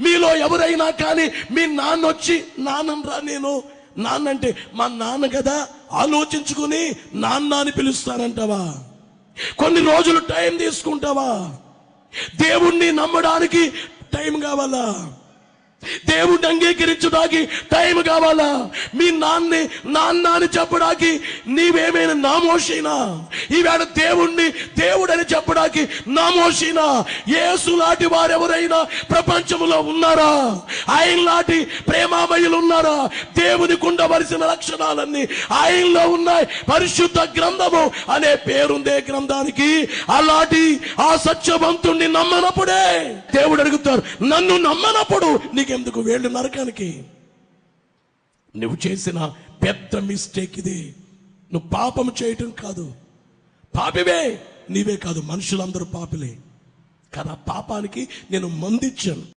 మీలో ఎవరైనా కానీ మీ నాన్న వచ్చి నాన్నరా నేను నాన్న అంటే మా నాన్న కదా ఆలోచించుకుని నాన్న అని పిలుస్తానంటావా కొన్ని రోజులు టైం తీసుకుంటావా? దేవుణ్ణి నమ్మడానికి టైం కావాలా? దేవుడిని అంగీకరించడానికి టైం కావాలా? మీ నాన్నే నాన్న అని చెప్పడానికి నీవేమైనా నామోషినా? ఈవేళ దేవుణ్ణి దేవుడని చెప్పడానికి నామోషినా? యేసు లాంటి వారెవరైనా ప్రపంచంలో ఉన్నారా? ఆయన లాంటి ప్రేమామయులు ఉన్నారా దేవుని కుండవలసిన లక్షణాలన్నీ ఆయనలో ఉన్నాయి. పరిశుద్ధ గ్రంథము అనే పేరుందే గ్రంథానికి. అలాంటి ఆ సత్యవంతుణ్ణి నమ్మనప్పుడే దేవుడు అడుగుతారు నన్ను నమ్మనప్పుడు నీకెందుకు వేళ్ళు నరకానికి? నువ్వు చేసిన పెద్ద మిస్టేక్ ఇది. నువ్వు పాపం చేయటం కాదు. పాపివే నీవే కాదు. మనుషులందరూ పాపిలే. కదా పాపానికి నేను మందిచ్చాను